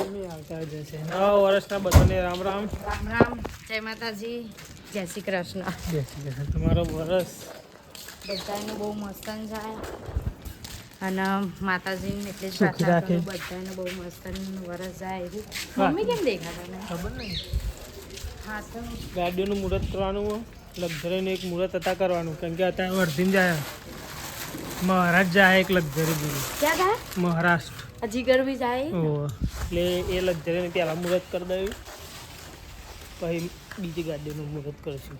આવતા જશે નવા વર્ષના બધાને રામ રામ. રામ રામ. જય માતાજી. જય શ્રી કૃષ્ણ. જય શ્રી કૃષ્ણ. તમારો વરસ બધાને બહુ મસ્ત જાય. અને માતાજીને એટલે જ રાખે. બધાને બહુ મસ્ત વરસ જાય એવી. હા. મમ્મી કેમ દેખાતા ખબર નહીં. હા તો ગાડીઓનું મુહૂર્ત કરવાનું લક્ઝરીનું એક મુહૂર્ત હતા કરવાનું. કેમ કે અત્યારે વર્ધીને જાય. મહારાજ જાય એક લક્ઝરી બીજું ક્યાં થાય મહારાષ્ટ્ર. હજી ગરબી જાય. એટલે એ લક્ઝરીને પહેલાં મુહૂર્ત કરી દઉં પછી બીજી ગાડીનું મુહૂર્ત કરીશું.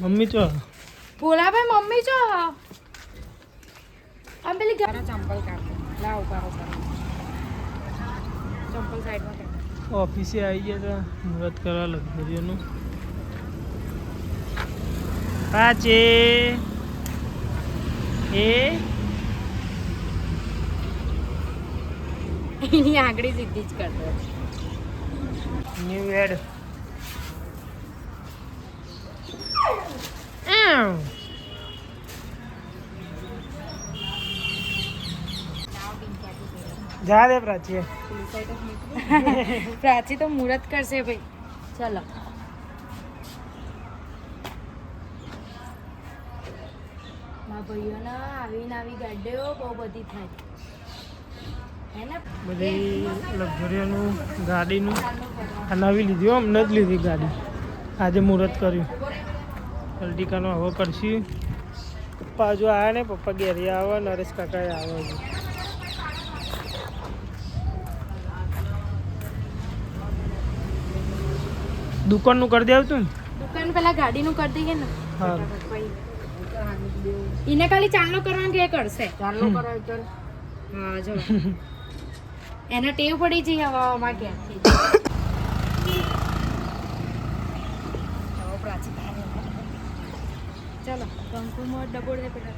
મમ્મી ચો ભોલાભાઈ મમ્મી છો? આમ પેલી ઘરે ચંપલ કાઢો. લાવ કાઢો ચંપલ સાઈડમાં કાઢો. ઓફિસે આવી ગયા હતા મુહૂર્ત કરવા લક્ઝરીઓનું. પાચે એ? એની આગળ સીધી જ કરતો. ન્યુ એડ જા દે પ્રાચી. પ્રાચી તો મુહૂર્ત કરશે ભાઈ. ચલો. ભાઈઓના આવીને આવી ગાડીઓ બહુ બધી થાય. બધી લક્ઝરીઓનું ગાડીનું આ નવી લીધી હમણાં જ લીધી ગાડી. આજે મુહૂર્ત કર્યું. અલ્ટિકાનો હવે કરશી પપ્પા હજુ આવ્યા ને પપ્પા ઘેરી આવે નરેશ કાકા આવે હજુ. દુકાનનું કરી દેવું ને? દુકાન પેલા ગાડીનું કરી દઈએ ને. હા. એને ખાલી ચાલનો કરવાનું કે કરશે? ચાલનો કરાય તો હા જો. એને ટેવ પડી જઈ હવામાં ક્યાંથી ચાલો કંકુમાં ડબોડ દે પેલા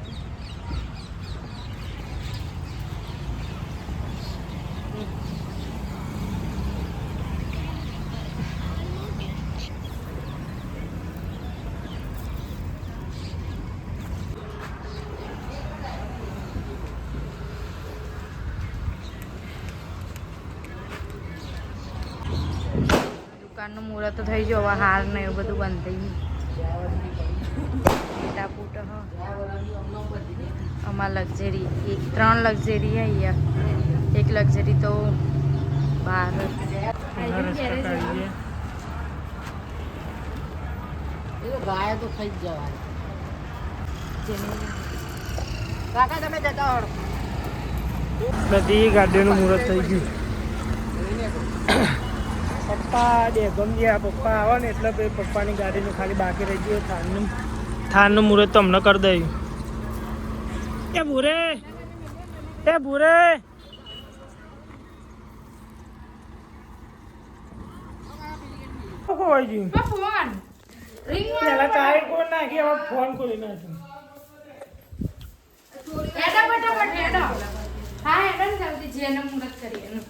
દુકાનનું મુહૂર્ત તો થઈ ગયું હવે હાર ને એવું બધું બંધ થઈ ગયું. અમાર લક્ઝરી એક ત્રણ લક્ઝરી અહીંયા. એક લક્ઝરી તો બહાર ગયા ગાય તો થઈ જ કાકા તમે જતા હો. બધી ગાડીઓનું મુહૂર્ત થઈ ગયું. પપ્પા બે ગયા પપ્પા આવે ને એટલે પછી પપ્પાની ગાડીનું ખાલી બાકી રહી ગયું થાનનું. થાનનું મુહૂર્ત તો હમણાં કરી દઈ. એ ભૂરે! એ ભૂરે! ખોવાઈ ગયું. પેલા ચાય કોણ નાખી? હવે ફોન ખોલી નાખ્યો હેડો ફટાફટ હેડો. હા હેડો ને જલ્દી જેને મુહૂર્ત કરીએ. એનું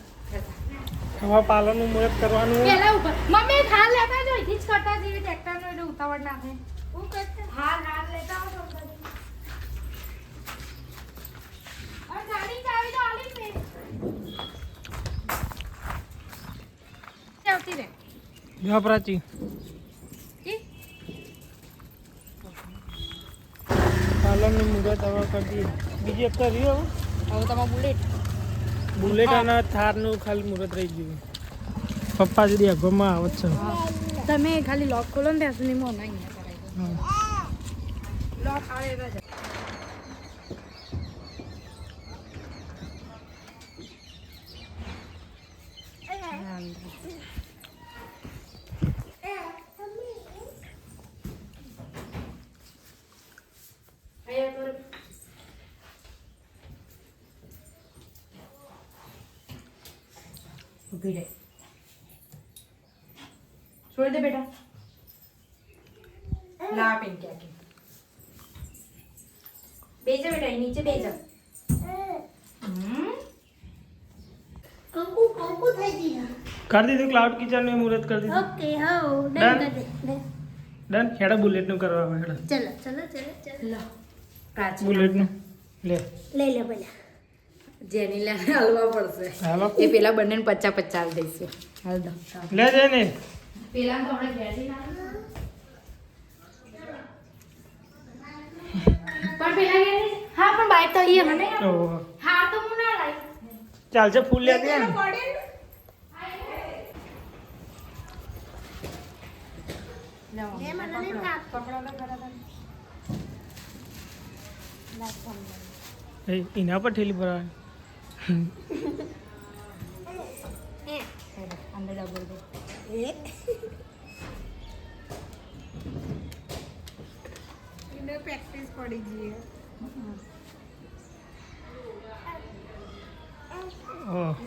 હવે પાલનનું મુહૂર્ત કરવાનું. પેલા ઉપર મમ્મી હાલ લેતા જો. અહીંથી જ કરતા જે ટ્રેક્ટર નો એટલે ઉતાવળ ના થાય. હું કરતા હાલ હાલ લેતા આવો તો અરે ગાડી ચાવી તો આલી ને આવતી રે જો પ્રાચી. પાલનનું મુહૂર્ત હવે કરી બીજી એક કરી હવે હવે તમારો બુલેટ બુલેટ અને થારનું ખાલી મુહૂર્ત રહી ગયું. પપ્પા જુદી અગોમાં આવત છે. તમે ખાલી લોક ખોલો ને ત્યાં સુધી મોં નહીં. લોક આવે ઊભી રહે. છોડ દે બેટા. લા પેન કે આગે બેજા બેટા નીચે બેજા. કંકુ કંકુ થઈ ગઈ કરી દીધું ક્લાઉડ કિચનનું મુહૂર્ત કરી દીધું. ઓકે હા ડન કરી દે ડન. હેડા બુલેટનું કરવા હેડા. ચલો ચલો ચલો ચલો. લા પ્રાચી બુલેટનું લે. લઈ લે પેલા જેની લે હલવા પડશે. એ પેલા બંનેને પચાસ પચાસ દઈશું. હાલ દો. લે જઈ પેલા તો આપણે ઘેરથી ના પણ પેલા ઘેર હા પણ બાઈક તો અહીંયા મને. હા તો હું ના લાવી. ચાલશે ફૂલ લે દે ને. એના પર ઠેલી ભરવાની. અંદર પડી જઈએ રે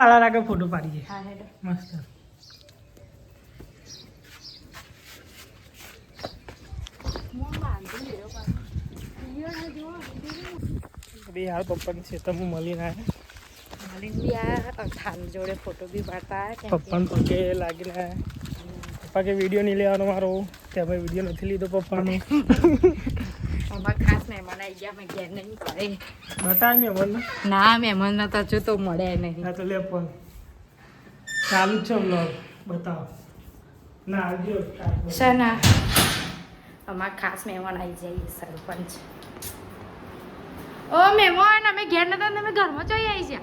આલા રાગે ફોટો પાડી દે. હા મસ્ત. બે હાલ પપ્પાની ખેતરમાં મળીને આવ્યા માલિન બી આ ખાન જોડે ફોટો બી પાડતા કે. પપ્પાને પગે લાગીને પપ્પા કે વીડિયો નહીં લેવાનો મારો. ત્યાં વીડિયો નથી લીધો પપ્પાનો. ખાસ મહેમાન આવી ગયા મેં ઘેર નહીં કરે બતાવ મેં ના મહેમાન નતા હજુ તો મળે નહીં. તો લે પણ ચાલુ જ છે બ્લોગ બતાવો. ના આવજો. ના અમારા ખાસ મહેમાન આવી જઈએ સરપંચ. ઓ મહેમાન અમે ઘેર નતા ને તમે ઘરમાં જઈ આવી છે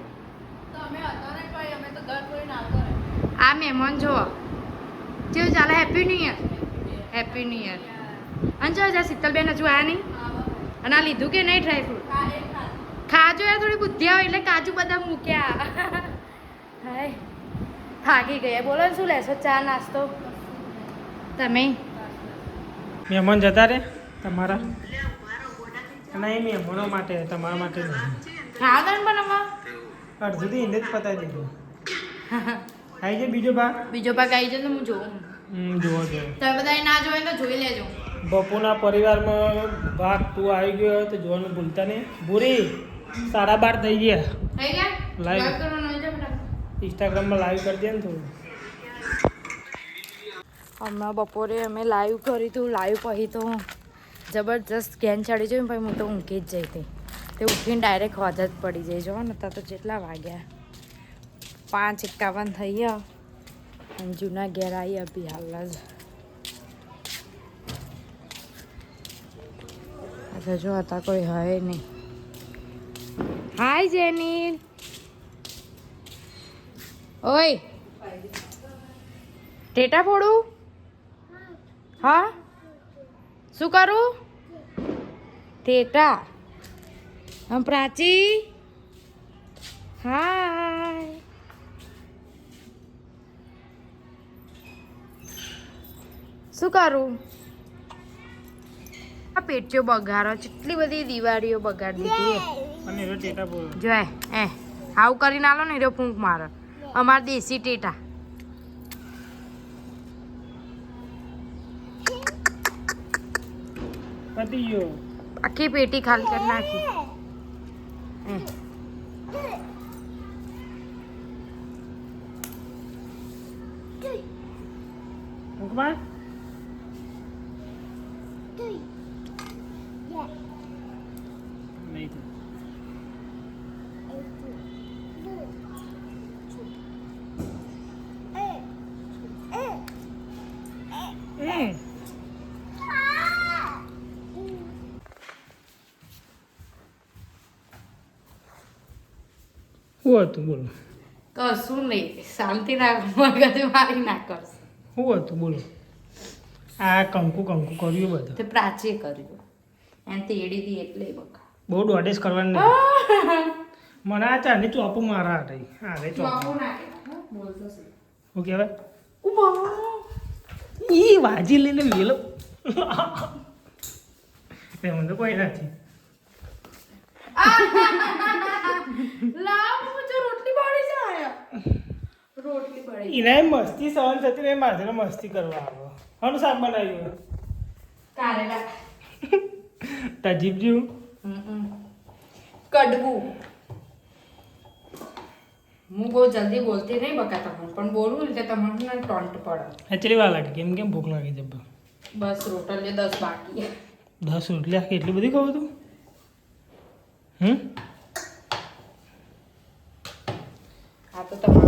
આ મહેમાન જુઓ. કેવું ચાલે? Happy new year happy new year અને જો જા શીતલબેન હજુ આયા નહીં? અને આ લીધું કે નહીં ડ્રાય ફ્રૂટ ખાજો યાર થોડી બુદ્ધિ આવે એટલે કાજુ બદામ મૂક્યા. હાય. થાકી ગયા. બોલો ને શું લેશો? ચા નાસ્તો? તમે? મહેમાન જતા રે તમારા? નહીં મહેમાનો માટે તમારા માટે હા ગણ ને આમાં. અડધું તો એને જ પતાવી દીધું. આવી જાય બીજો ભાગ? બીજો ભાગ આવી જાય તો હું જોઉં. હમ જોવો જુઓ તમે બધા ના જોવે તો જોઈ લેજો. બપોરના પરિવારમાં ભાગ તું આવી ગયો તો જોવાનું ભૂલતા નહીં. ભૂરી સાડા બાર થઈ ગયા. થઈ ગયા? છે બેટા. ઇન્સ્ટાગ્રામમાં લાઈવ કરી દે ને થોડું. હમણાં બપોરે અમે લાઈવ કર્યું હતું લાઈવ પછી તો જબરજસ્ત ઘેન ચડી જોઈ ભાઈ હું તો ઊંઘી જ જઈ હતી તે ઉઠીને ડાયરેક્ટ હોજ જ પડી જઈ જો ને તો જેટલા વાગ્યા. પાંચ એકાવન થઈ ગયા. અને જૂના ઘેર આવી અભી હાલ જ. જો હતા કોઈ હોય નહીં. હાય જેની ઓય. ટેટા ફોડું? હા? શું કરું? ટેટા હમ પ્રાચી. હાય. શું કરું? આ પેટીઓ બગાડો. કેટલી બધી દિવાળીઓ બગાડી દીધી અને એનો જો એ એ આવું કરીને આલો ને હીરો ફૂંક મારો. અમાર દેશી ટેટા. પતી ગયો આખી પેટી ખાલી કરી નાખી એ. મુકમાં શું હતું બોલો કશું નહીં શાંતિ મગજ મારી ના કરશે શું હતું બોલો આ કંકુ કંકુ કર્યું બધું તે પ્રાચીએ કર્યું એને તેડી હતી એટલે બકા બહુ દોડેસ કરવાની નહીં મને આ ચાની ચોપું મારા હાટે હા રે ચોપું શું કહેવાય ઈ વાજી લઈને વેલો તે તો કોઈ નથી લાવ મુજો રોટલી બળી જાય રોટલી બળી એને મસ્તી સહન થતી ને માથે મસ્તી કરવા આવ્યો. હનું શાક બનાવ્યું. કારેલા તજીબ જેવું? કડવું. હું બહુ જલ્દી બોલતી નહીં બકા તમને પણ બોલું એટલે તમને ને ટોન્ટ પડે. એકચ્યુઅલી વાર લાગે કેમ કેમ ભૂખ લાગે જબ્બર? બસ રોટલીઓ દસ બાકી દસ રોટલી આખી એટલી બધી ખાવું તું? હમ? આ તો તમારે હું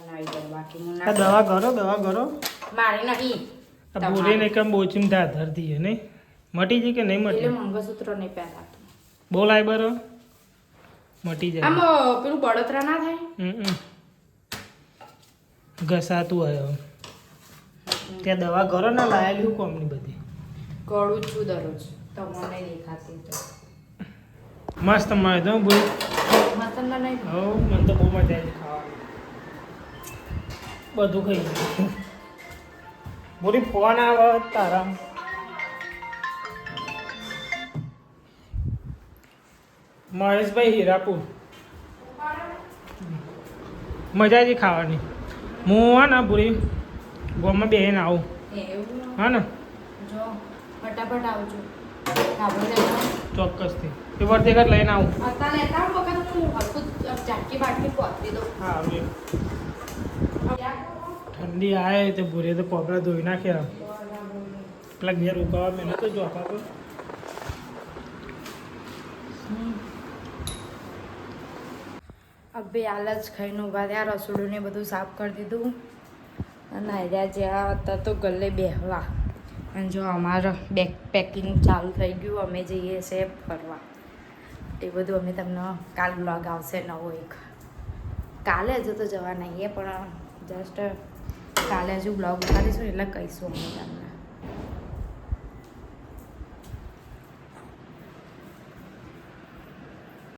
આ દવા કરો દવા કરો. મારે નહીં. આ બોરીને કેમ બોચીમ ધા ધરતી છે ને મટી જાય કે નહીં એટલે મટી મંગળસૂત્ર નહીં પહેરાતું. બોલાય બરો. મટી જાય. આમ પેલું બળતરા ના થાય? હમ. ઘસાતું હોય ત્યાં દવા કરો ના લાયેલી હું કોમની બધી. કરું છું દરરોજ. તમને દેખાતી તો. મસ્ત મળે તો બોલ ના નહીં હો મને તો બહુ મજા આવી ખાવાની. બધું ખાઈ ગયું બોલી ફોન આવે તારા. મહેશભાઈ હીરાપુર. મજા આવી ખાવાની. હું હા ને પૂરી ગોમાં બેહીને આવું. હા ને? ફટાફટ આવજો. ચોક્કસથી. એ વર્તે કર લઈને આવું. અત્યારે લેતા આવો વખત હું હરખું ચાટકી બાટકી પહોંચી દઉં હા આવે ઠંડી આવે તો ભૂરે તો કોપરા ધોઈ નાખ્યા. પેલા ઘેર ઉગાવા મેં તો જો આપા અભી હાલ જ ખાઈને ઊભા ત્યાં રસોડું ને બધું સાફ કરી દીધું. અને આવ્યા જ્યાં હતા તો ગલ્લે બેહવા. અને જો અમારું બેગ પેકિંગ ચાલુ થઈ ગયું, અમે જઈએ છે ફરવા. એ બધું અમે તમને કાલ બ્લોગ આવશે નવો એક. કાલે હજુ તો જવા નહીં પણ જસ્ટ કાલે હજુ બ્લોગ ઉતારીશું એટલે કહીશું અમે તમને.